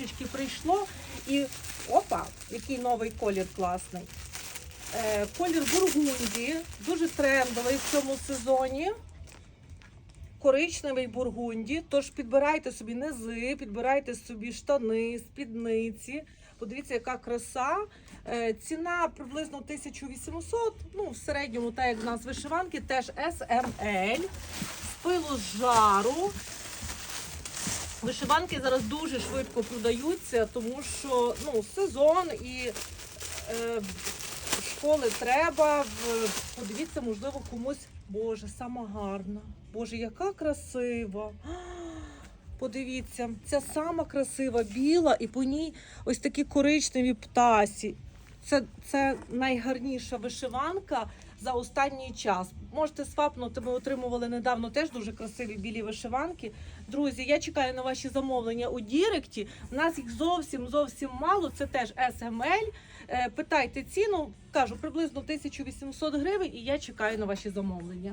трішечки прийшло. І опа, який новий колір класний. Е, колір бургунді, дуже трендовий в цьому сезоні. Коричневий бургунді. Тож підбирайте собі низи, підбирайте собі штани, спідниці. Подивіться, яка краса. Е, ціна приблизно 1800. Ну, в середньому, так як в нас вишиванки, теж SML. З пилу з жару. Вишиванки зараз дуже швидко продаються, тому що ну, сезон і е, школи треба. Подивіться, можливо, комусь. Боже, сама гарна. Боже, яка красива. Подивіться, ця сама красива, біла, і по ній ось такі коричневі птасі. Це, це найгарніша вишиванка за останній час. Можете свапнути, ми отримували недавно теж дуже красиві білі вишиванки. Друзі, я чекаю на ваші замовлення у Діректі. У нас їх зовсім зовсім мало. Це теж SML. Е, Питайте ціну, кажу, приблизно 1800 гривень, і я чекаю на ваші замовлення.